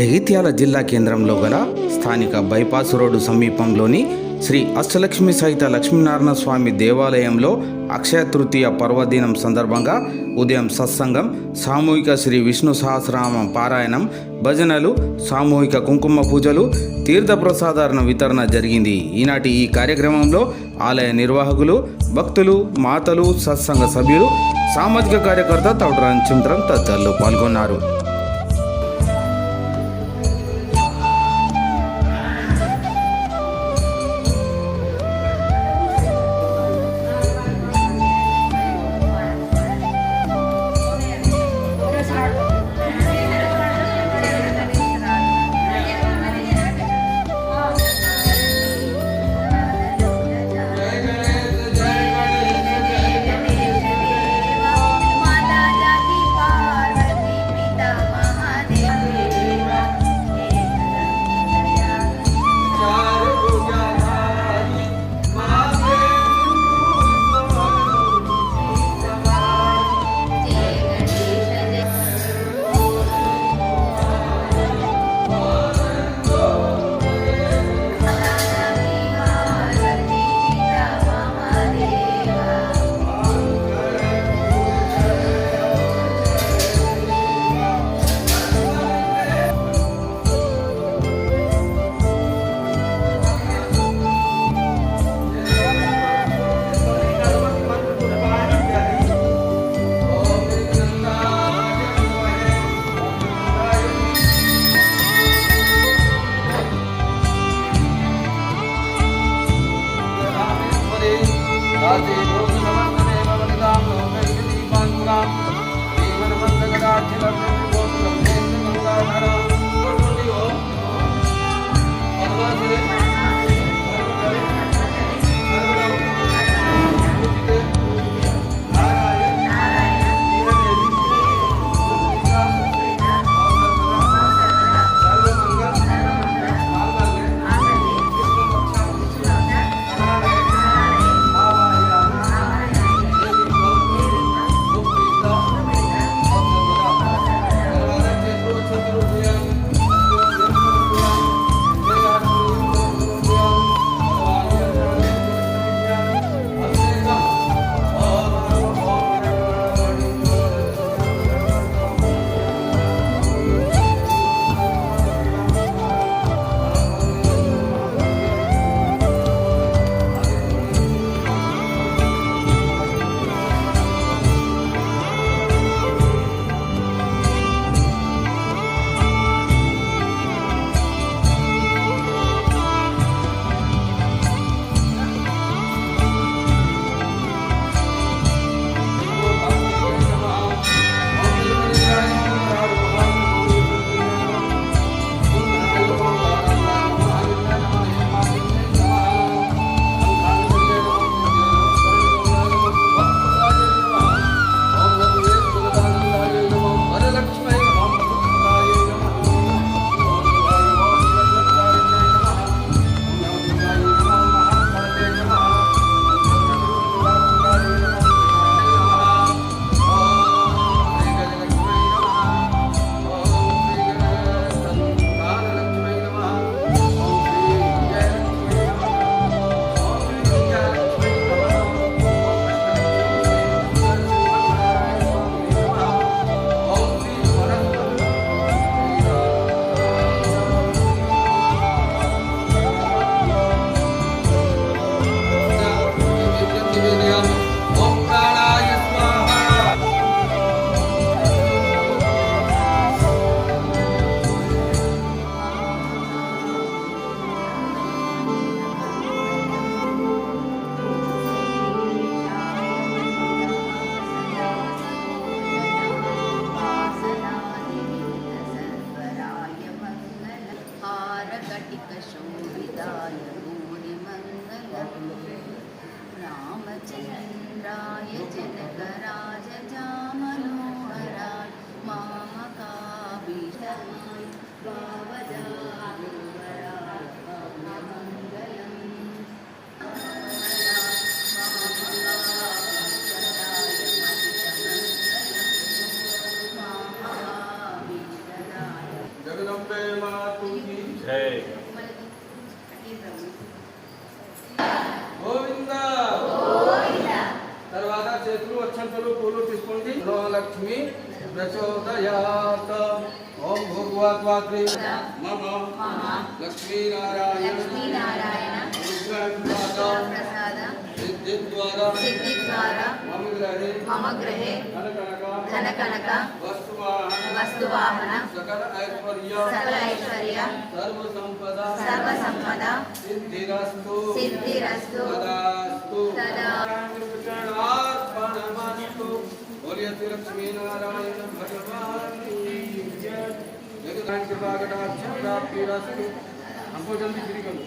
జగిత్యాల జిల్లా కేంద్రంలో గల స్థానిక బైపాస్ రోడ్డు సమీపంలోని శ్రీ అష్టలక్ష్మి సహిత లక్ష్మీనారాయణ స్వామి దేవాలయంలో అక్షయ తృతీయ పర్వదినం సందర్భంగా ఉదయం సత్సంగం సామూహిక శ్రీ విష్ణు సహస్రనామ పారాయణం భజనలు సామూహిక కుంకుమ పూజలు తీర్థప్రసాదారణ వితరణ జరిగింది. ఈనాటి ఈ కార్యక్రమంలో ఆలయ నిర్వాహకులు భక్తులు మాతలు సత్సంగ సభ్యులు సామాజిక కార్యకర్త తౌటరాన్ చింత్రం తదితరులు పాల్గొన్నారు. Thank you. लक्ष्मी प्रचोदयात। ओम भूर्वात्वाग्रे मम। लक्ष्मीनारायण। सिद्धिद्वारा। मम ग्रहे मम ग्रहे धनकनक वस्तुवाहन। सकल ऐश्वर्य। सकल ऐश्वर्य। सर्वसम्पदा। सर्वसम्पदा। सिद्धिरस्तु। सिद्धिरस्तु। सदास्तु सदा जगदान कृपा कटाक्ष प्राप्ति रस्तु हमको जल्दी फ्री करो